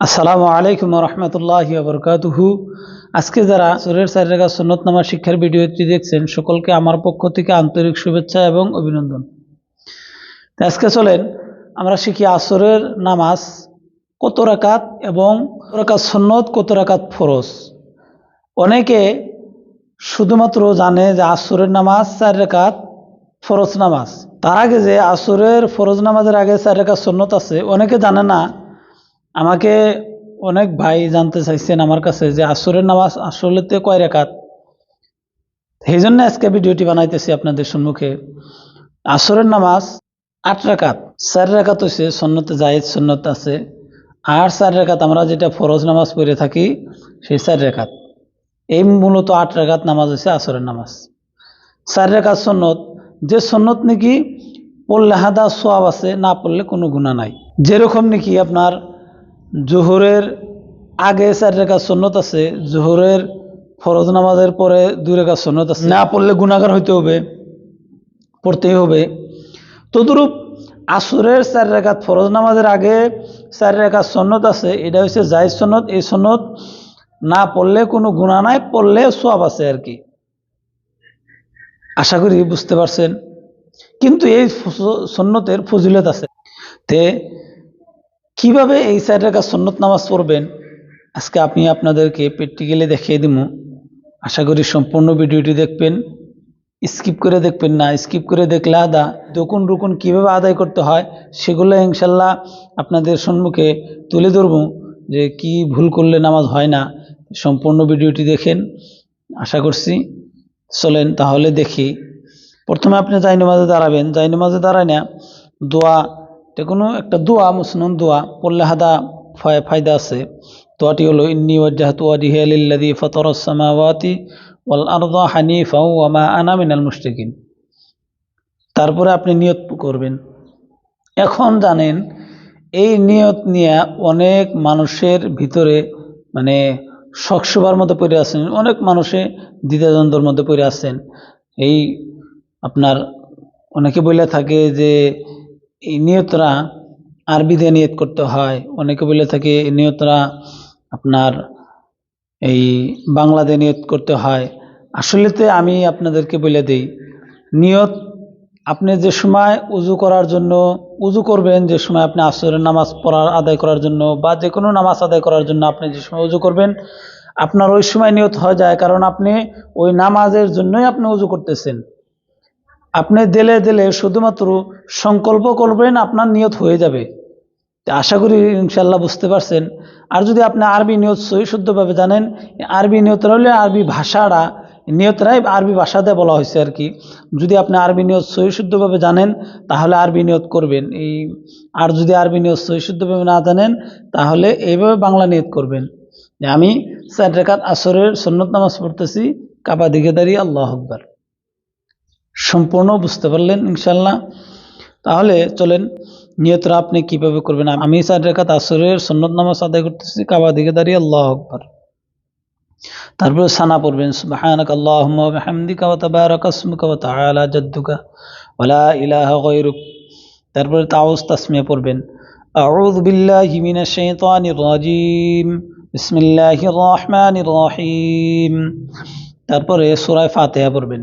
আসসালামু আলাইকুম রহমতুল্লাহ বরকাতুহু। আজকে যারা সুরের চার রেখা সন্নত নামা শিক্ষার ভিডিওটি দেখছেন, সকলকে আমার পক্ষ থেকে আন্তরিক শুভেচ্ছা এবং অভিনন্দন। আজকে চলেন, আমরা শিখি আসরের নামাজ কত রাকাত এবং রাকাত সন্নত, কত রাকাত ফরজ। অনেকে শুধুমাত্র জানে যে আসরের নামাজ চার রেখাত ফরজ নামাজ। তার আগে যে আসরের ফরজ নামাজের আগে চার রেখাত সন্নত আছে, অনেকে জানে না আমাকে অনেক ভাই জানতে চাইছেন আমার কাছে যে আসরের নামাজ আসলেতে কয় রেখাত? সেই জন্য আজকে ভিডিওটি বানাইতেছি আপনাদের সম্মুখে। আসরের নামাজ আট রাকাত চার রাকাত হচ্ছে সন্ন্যতে জায়েদ সন্ন্যত আছে। আর চার রেখাত আমরা যেটা ফরজ নামাজ পড়ে থাকি, সেই চার রেখাত। এই মূলত আট রেখাত নামাজ হচ্ছে আসরের নামাজ। চার রেখাত সন্নত যে সন্নত নাকি পড়লে হাদা সোয়াব আছে, না পড়লে কোনো গুণা নাই। যেরকম নাকি আপনার জোহরের আগে চার রেখা সন্নত আছে, জোহরের ফরজ নামাজের পরে দুই রেখা সন্নত আছে। না পড়লে গুণাগার হইতে হবে, পড়তেই হবে। তদরূপ আসরের চার রেখাত ফরজ নামাজের আগে চার রেখা সন্নত আছে, এটা হচ্ছে জায়জ সন্নত। এই সন্নত না পড়লে কোনো গুণা নাই, পড়লে সব আছে আর কি। আশা করি বুঝতে পারছেন। কিন্তু এই সন্ন্যতের ফজিলত আছে। তে কীভাবে এই চার রেখা সন্নত নামাজ পড়বেন? আজকে আমি আপনাদেরকে প্র্যাকটিক্যালি দেখিয়ে দিব আশা করি সম্পূর্ণ ভিডিওটি দেখবেন। স্কিপ করে দেখবেন না। স্কিপ করে দেখলে আদা, দকুন রুকুন কীভাবে আদায় করতে হয়, সেগুলো ইনশাল্লাহ আপনাদের সম্মুখে তুলে ধরব যে কি ভুল করলে নামাজ হয় না। সম্পূর্ণ ভিডিওটি দেখেন। আশা করছি চলেন তাহলে দেখি। প্রথমে আপনি জাইনামাজে দাঁড়াবেন। জাইনামাজে দাঁড়ায় না, দোয়া এটা কোনো একটা দোয়া, মুসনুন দোয়া, পড়লে হাদা ফায়- ফায়দা আছে। দোয়াটি হলো, ইন্নি ওয়াজ্জাহাতু ওয়াজহিয়া লিল্লাযী ফাতারাস সামাওয়াতি ওয়াল আরদা হানিফা ওয়া মা আনা তারপরে আপনি নিয়ত করবেন। এখন জানেন, এই নিয়ত নিয়ে অনেক মানুষের ভিতরে মানে শখসভার মধ্যে পড়ে আছেন, অনেক মানুষে দ্বিধাদ্বন্দ্বর মধ্যে পড়ে আছেন। এই আপনার অনেকে বলে থাকে যে এই নিয়তরা আরবিতে নিয়ত করতে হয়। অনেকে বলে থাকে নিয়তরা আপনার এই বাংলাতে নিয়ত করতে হয়। আসলেতে আমি আপনাদেরকে বলে দিই, নিয়ত আপনি যে সময় উজু করার জন্য, উজু করবেন, যে সময় আপনি আসরের নামাজ পড়ার আদায় করার জন্য বা যে কোনো নামাজ আদায় করার জন্য আপনি যে সময় উজু করবেন, আপনার ওই সময় নিয়ত হয়ে যায়। কারণ আপনি ওই নামাজের জন্যই আপনি উজু করতেছেন। আপনি দিলে দিলে শুধুমাত্র সংকল্প করবেন, আপনার নিয়ত হয়ে যাবে। আশা করি ইনশাল্লাহ বুঝতে পারছেন। আর যদি আপনি আরবি নিয়ত সহি শুদ্ধভাবে জানেন, আরবি নিয়ত হলে আরবি ভাষাটা নিয়তরাই আরবি ভাষাতে বলা হয়েছে আর কি। যদি আপনি আরবি নিয়ত সহি শুদ্ধভাবে জানেন, তাহলে আরবি নিয়ত করবেন। এই, আর যদি আরবি নিয়ত সহি শুদ্ধভাবে না জানেন, তাহলে এইভাবে বাংলা নিয়ত করবেন। আমি চার রেখাত আসরের সন্নত নামাজ পড়তেছি, কাবা দিকে দাঁড়িয়ে আল্লাহ আকবার। সম্পূর্ণ বুঝতে পারলেন ইনশাল্লাহ তাহলে চলেন, নিয়তরা আপনি কীভাবে করবেন? আমি চার রেখাত আসরের সন্নত নামাজ করতেছি, কাবা দিকে দাঁড়িয়ে আল্লাহ আকবার। তারপরে সানা পড়বেন, সুবহানাক আল্লাহুম্মা ওয়া বিহামদিকা ওয়া তাবারাকা ইসমুকা ওয়া তাআলা জাদ্দুকা ওয়া ইলাহা গায়রুক। তারপরে তাওস তাসমিয়া পড়বেন। আউযু বিল্লাহি মিনাশ শাইতানির রাজিম। বিসমিল্লাহির রহমানির রহিম। তারপরে সূরা ফাতিহা পড়বেন।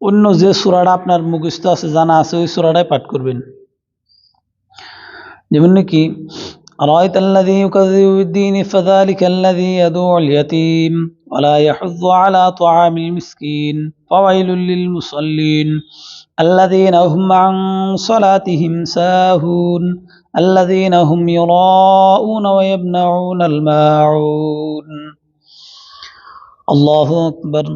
অন্য যে সূরাটা আপনার মুখস্থ আছে জানা আছে ওই সূরাটাই পাঠ করবেন যেমন নাকি أرأيت الذي يكذب بالدين فذلك الذي يدعو اليتيم ولا يحض على طعام المسكين فويل للمصلين الذين هم عن صلاتهم ساهون الذين هم يراءون ويمنعون الماعون الله أكبر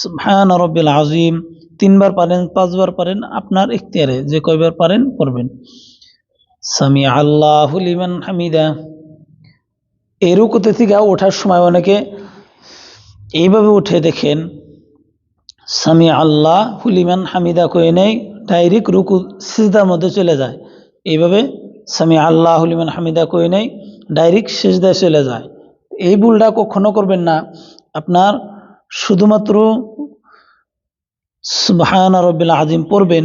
সুবহান রব্বিল আজিম তিনবার পারেন, পাঁচবার পারেন, আপনার ইখতিয়ারে যে কয়বার পারেন পড়বেন। সামি আল্লাহু লিমান হামিদা। এই রুকুতে থেকে ওঠার সময় অনেকে এইভাবে উঠে দেখেন সামি আল্লাহ হুলিমান হামিদা কয়ে নেই ডাইরেক্ট রুকু, সিজদার মধ্যে চলে যায়। এইভাবে সামি আল্লাহ হুলিমান হামিদা কয়ে নেই ডাইরেক্ট সিজদায় চলে যায়। এই ভুলটা কখনো করবেন না। আপনার শুধুমাত্র সুবহান রব্বিল আজিম পড়বেন,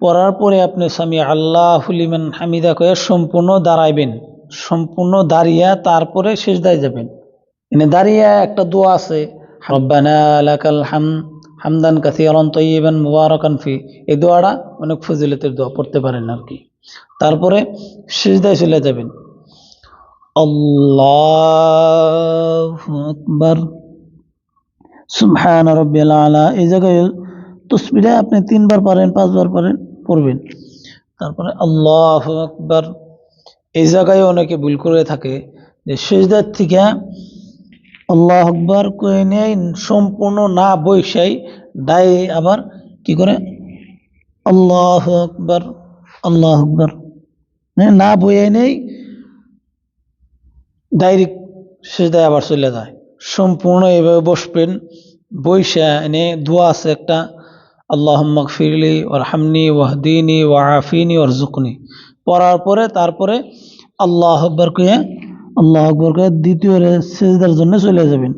পড়ার পরে আপনি স্বামী আল্লাহ হুলিমান হামিদা কয়ে সম্পূর্ণ দাঁড়াইবেন, সম্পূর্ণ দাঁড়িয়ে তারপরে শেষদায় যাবেন। এনে দাঁড়িয়ে একটা দোয়া আছে, রব্বানা হাম, হামদান কাসিরান তৈবান মুবারাকান ফি এই দোয়াটা অনেক ফজিলতের দোয়া, পড়তে পারেন আর কি। তারপরে শেষদায় চলে যাবেন। আল্লাহু সুবহান রব্বিল আলা এই জায়গায় তসবিরে আপনি তিনবার পারেন পাঁচবার পারেন পড়বেন। তারপরে আল্লাহ আকবার। এই জায়গায় অনেকে ভুল করে থাকে যে শেষদার থেকে আল্লাহ আকবার কয়ে নেয় সম্পূর্ণ না বৈশাই দায় আবার কি করে? আল্লাহ আকবার আল্লাহ আকবার। হ্যাঁ, না বয়ে নেই ডাইরেক্ট সেজদায় আবার চলে যায়। সম্পূর্ণ এভাবে বসবেন বৈশা এনে দোয়া আছে একটা আল্লাহ ফিরলি ওর হামনি ওয়াহদিনী ওয়াফিনি ওর জুকনি পড়ার পরে তারপরে আল্লাহ আকবর কে আল্লাহ আকবর কে দ্বিতীয় সেজদার জন্য চলে যাবেন।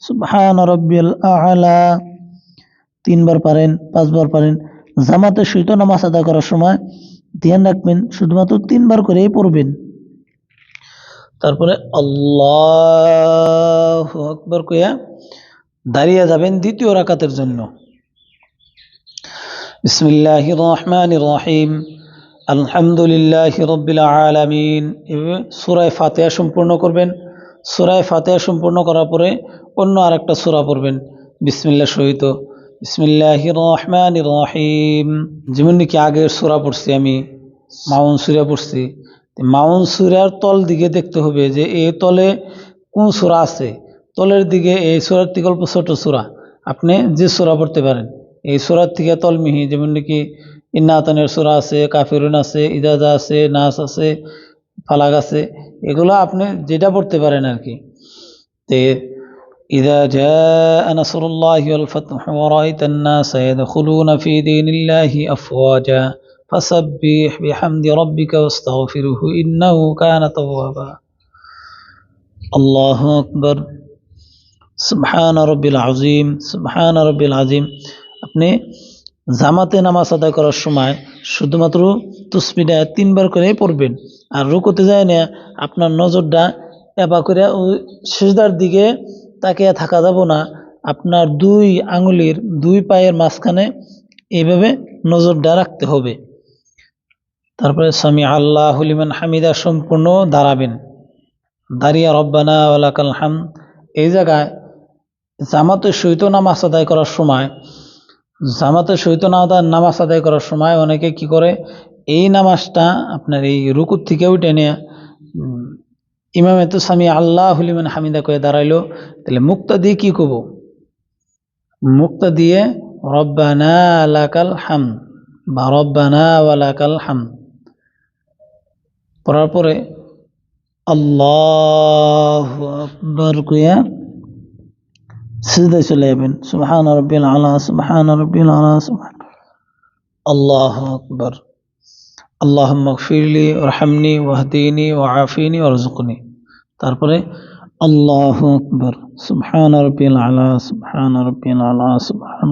সুবহান রব্বিল আলা। তিনবার পারেন, পাঁচবার পারেন। জামাতে সহিত নামাজ আদায় করার সময় ধ্যান রাখবেন, শুধুমাত্র তিনবার করেই পড়বেন। তারপরে আল্লাহ আকবর কইয়া দাঁড়িয়ে যাবেন দ্বিতীয় রাকাতের জন্য। বিসমিল্লাহ রহমান রহিম। আলহামদুলিল্লাহ রব্বিল আলামিন। সুরায় ফাতেহা সম্পূর্ণ করবেন। সুরায় ফাতেহা সম্পূর্ণ করার পরে অন্য আরেকটা সূরা পড়বেন। বিসমিল্লাহ সহিত। বিসমিল্লাহ রহমান রহিম। যেমন নাকি আগের সূরা পড়ছি আমি মাউন সুরা পড়ছি মাউন সুরার তল দিকে দেখতে হবে যে এই তলে কোন সূরা আছে তলের দিকে এই সূরার থেকে অল্প ছোট সূরা আপনি যে সূরা পড়তে পারেন এই সূরার থেকে তলমিহি যেমন নাকি ইন্নাতানের সূরা আছে কাফিরুন আছে ইদাজা আছে নাস আছে ফালাক আছে এগুলো আপনি যেটা পড়তে পারেন আর কি তে إذا جاء نصر الله والفتح ورأيت الناس يدخلون في دين الله أفواجا فسبح بحمد ربك واستغفره إنه كان توابا الله أكبر সুবহান রব্বিল আজিম সুবহান রব্বিল আজিম আপনি জামাতে নামাজ আদায় করার সময় শুধুমাত্র তুসমিটা তিনবার করে পড়বেন আর রুকুতে যায় না আপনার নজরটা এবা করে ওই সেজদার দিকে তাকিয়ে থাকা যাব না আপনার দুই আঙুলির দুই পায়ের মাঝখানে এইভাবে নজরটা রাখতে হবে তারপরে স্বামী আল্লাহ হুলিমান হামিদা সম্পূর্ণ দাঁড়াবেন। দাঁড়িয়ে রব্বানা ওলাকাল হাম এই জায়গায় জামাতের সৈত নামাজ আদায় করার সময়, জামাতের সহিত নামাজ আদায় করার সময় অনেকে কি করে, এই নামাজটা আপনার এই রুকুর থেকে উঠে নিয়ে ইমামে তো স্বামী আল্লাহ হুলিমান হামিদা করে দাঁড়াইলো। তাহলে মুক্তা দিয়ে কি করব? মুক্তা দিয়ে রব্বানা আলাকাল হাম বা রব্বানা ওয়ালাকাল হাম পড়ার পরে, আল্লাহ আকবর কইয়া সিজদায় চলে যাবেন। সুবহান রব্বিল আলা সুবহান রব্বিল আলা সুবহান আল্লাহ আকবর আল্লাহ মগফিরলি ওরহামনি ওয়াহদিনী ওয়াফিনী ওরজুকনি তারপরে, আল্লাহ আকবর সুবহান রব্বিল আলা সুবহান রব্বিল আলা সুবহান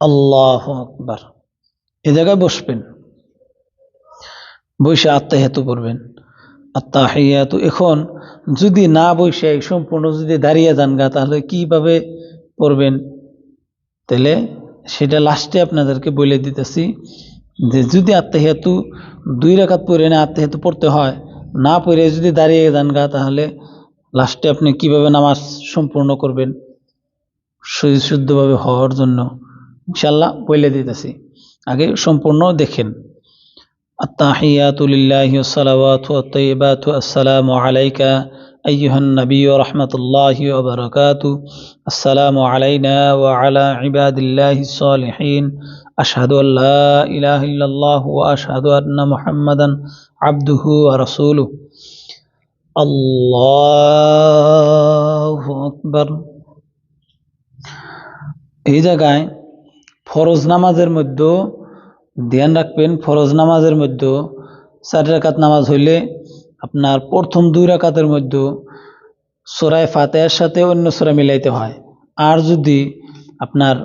আল্লাহ আকবর এ জায়গায় বসবেন বসে আত্মাহিয়াতু করবেন। আত্মাহিয়াতু, এখন যদি না বসে সম্পূর্ণ যদি দাঁড়িয়ে যান গা, তাহলে কীভাবে পড়বেন? তাহলে সেটা লাস্টে আপনাদেরকে বলে দিতেছি যে যদি আত্মাহিয়াতু দুই রেখাত পড়ে না, আত্মাহিয়াতু পড়তে হয়, না পড়ে যদি দাঁড়িয়ে যান গা, তাহলে লাস্টে আপনি কীভাবে নামাজ সম্পূর্ণ করবেন? শুদ্ধভাবে হওয়ার জন্য। ইনশাল্লাহ বলে দিতেছি। আগে সম্পূর্ণ দেখেন। التحيات لله والصلوات والطيبات السلام عليك أيها النبي ورحمة الله وبركاته السلام علينا وعلى عباد الله الصالحين أشهد أن لا إله إلا الله وأشهد أن محمدا عبده ورسوله আল্লাহু আকবার এই জায়গায় ফরজ নামাজের মধ্যে ধ্যান রাখবেন, ফরজ নামাজের মধ্যে। চার রাকাত নামাজ হইলে আপনার প্রথম দুই রাকাতের মধ্যে সোরায় ফাতেহার সাথে অন্য সোরা মিলাইতে হয়। আর যদি আপনার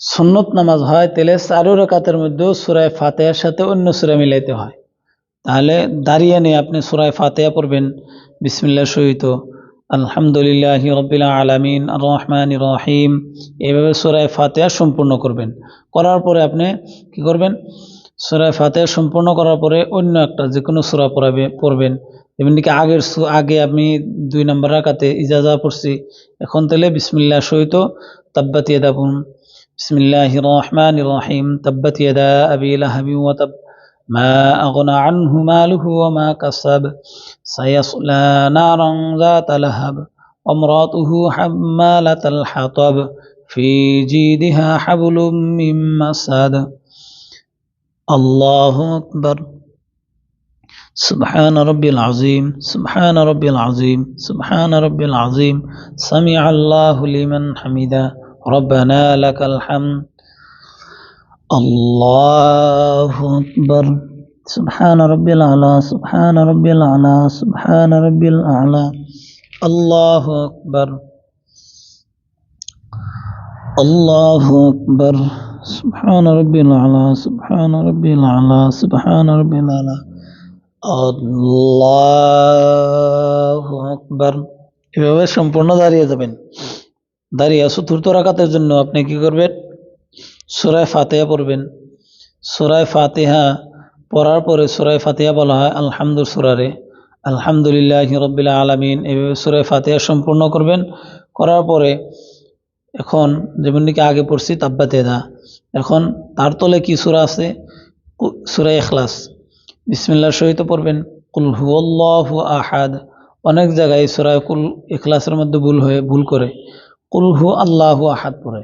সুন্নত নামাজ হয়, তাহলে চারো রাকাতের মধ্যে সুরায় ফাতেহার সাথে অন্য সুরা মিলাইতে হয়। তাহলে দাঁড়িয়ে নিয়ে আপনি সুরায় ফাতেহা পড়বেন। বিসমিল্লাহ সহিত। আলহামদুলিল্লাহ রবিল আলমিন রহমান রহিম। এইভাবে সুরায় ফাতেহা সম্পূর্ণ করবেন। করার পরে আপনি কি করবেন? সুরায় ফাতেহা সম্পূর্ণ করার পরে অন্য একটা যে কোনো সুরা পড়াবে, পড়বেন। যেমনি কি আগের আগে আমি দুই নম্বর রাকাতে ইজাজা পড়ছি। এখন তাহলে বিসমিল্লাহ সহিত তাব্বাত ইয়াদাবুন বিসমিল্লাহ রহমান রহিম, তাব্বাত ইয়াদা আবি তাব ما أغنى عنه ماله وما كسب سيصلى نارا ذات لهب وامرأته حمالة الحطب في جيدها حبل من مسد. الله أكبر. سبحان ربي العظيم سبحان ربي العظيم سبحان ربي العظيم. سمع الله لمن حمده. ربنا لك الحمد. الله أكبر سبحان ربي الأعلى سبحان ربي الأعلى سبحان ربي الأعلى الله أكبر الله أكبر سبحان ربي الأعلى سبحان ربي الأعلى سبحان ربي الأعلى আল্লাহ আকবার এভাবে সম্পূর্ণ দাঁড়িয়ে যাবেন দাঁড়িয়ে চতুর্থ রাকাতের জন্য আপনি কি করবেন সুরায় ফাতেহা পড়বেন। সুরায় ফাতেহা পড়ার পরে সুরায় ফাতেহা বলা হয় আলহামদুল সুরারে। আলহামদুলিল্লাহ রব্বিল আলমিন এভাবে সুরায় ফাতেহা সম্পূর্ণ করবেন। করার পরে এখন যেমন নাকি আগে পড়ছি তাব্বাতেদা। এখন তার তলে কি সুরা আছে? সুরা এখলাস বিসমিল্লার সহিত পড়বেন, কুল হুয়াল্লাহু আহাদ। অনেক জায়গায় সুরায় কুল এখলাসের মধ্যে ভুল হয়ে, ভুল করে। কুল হু আল্লাহু আহাদ পড়ে।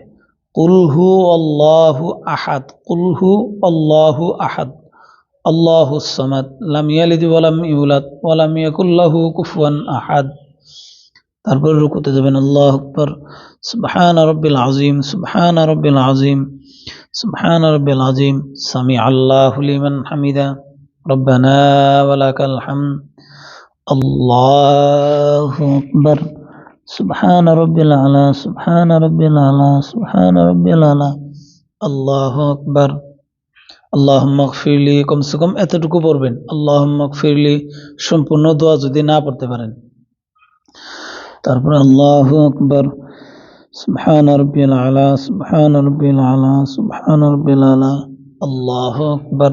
কুলহু আল্লাহু আহাদ কুলহু আল্লাহু আহাদ আল্লাহু সামাদ লাম ইয়ালিদ ওয়ালাম ইউলাদ ওয়ালাম ইয়াকুল্লাহু কুফুয়ান আহাদ তারপর রুকুতে যাবেন আল্লাহ আকবর সুবহান রব্বিল আজিম সুবহান রব্বিল আজিম সুবহান রব্বিল আজিম সামি আল্লাহু লিমান হামিদা রব্বানা ওয়ালাকাল হামদ আল্লাহু আকবর সুবহান রব্বিল আলা, সুবহান রব্বিল আলা, সুবহান রব্বিল আলা। আল্লাহু আকবার। আল্লাহম্মক ফিরলি কমসে কম এতটুকু পড়বেন। আল্লাহম্মক ফিরলি সম্পূর্ণ দোয়া যদি না পড়তে পারেন। তারপর আল্লাহ আকবার। সুবহান রব্বিল আলা, সুবহান রব্বিল আলা, সুবহান রব্বিল আলা। আল্লাহু আকবার।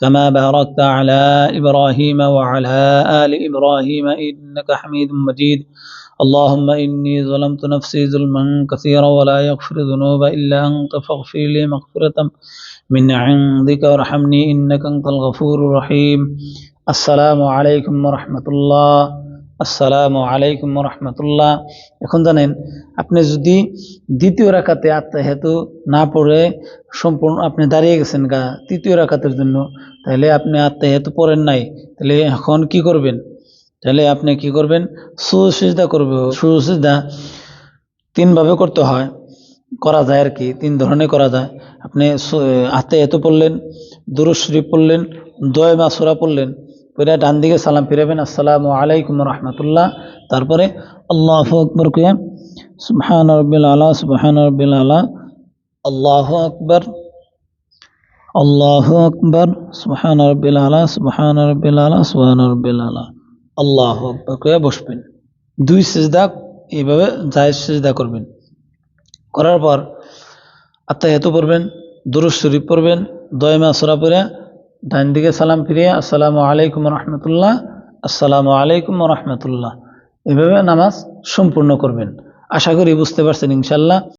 كما باركت على إبراهيم وعلى آل إبراهيم إنك حميد مجيد. اللهم إني ظلمت نفسي ظلما كثيرا ولا يغفر الذنوب إلا أنت فاغفر لي مغفرة من عندك وارحمني إنك أنت الغفور الرحيم. السلام عليكم ورحمة الله. আসসালামু আলাইকুম রহমতুল্লাহ এখন জানেন, আপনি যদি দ্বিতীয় রাখাতে আত্মাহেতু না পড়ে, সম্পূর্ণ আপনি দাঁড়িয়ে গেছেন গা তৃতীয় রাখাতের জন্য, তাহলে আপনি আত্মাহেতু পড়েন নাই। তাহলে এখন কি করবেন? তাহলে আপনি কি করবেন? সুসিজদা করবে। সুসিজদা তিনভাবে করতে হয়। করা যায় আর কি, তিন ধরনের করা যায়। আপনি হাতে এত পড়লেন দুরুজ পড়লেন দয় মাসুরা পড়লেন পরে ডান দিকে সালাম ফিরাবেন, আসসালামু আলাইকুম রহমতুল্লাহ। তারপরে, আল্লাহ আকবর কে সুবহান রব্বিল আলা, সুবহান রব্বিল আলা। আল্লাহ আকবর। আল্লাহ আকবর। সুবহান রব্বিল আলা, সুবহান রব্বিল আলা, সুবহান রব্বিল আলা। আল্লাহ আকবর করে বসবেন। দুই সিজদা, এইভাবে জায়েজ সিজদা করবেন। করার পর আত্মাহিয়াতু পড়বেন দুরুজ শরীফ পড়বেন, দয়মা সরা পড়ে ডান দিকে সালাম ফিরিয়ে, আসসালামু আলাইকুম রহমতুল্লাহ, আসসালামু আলাইকুম রহমতুল্লাহ। এভাবে নামাজ সম্পূর্ণ করবেন। আশা করি বুঝতে পারছেন ইনশাল্লাহ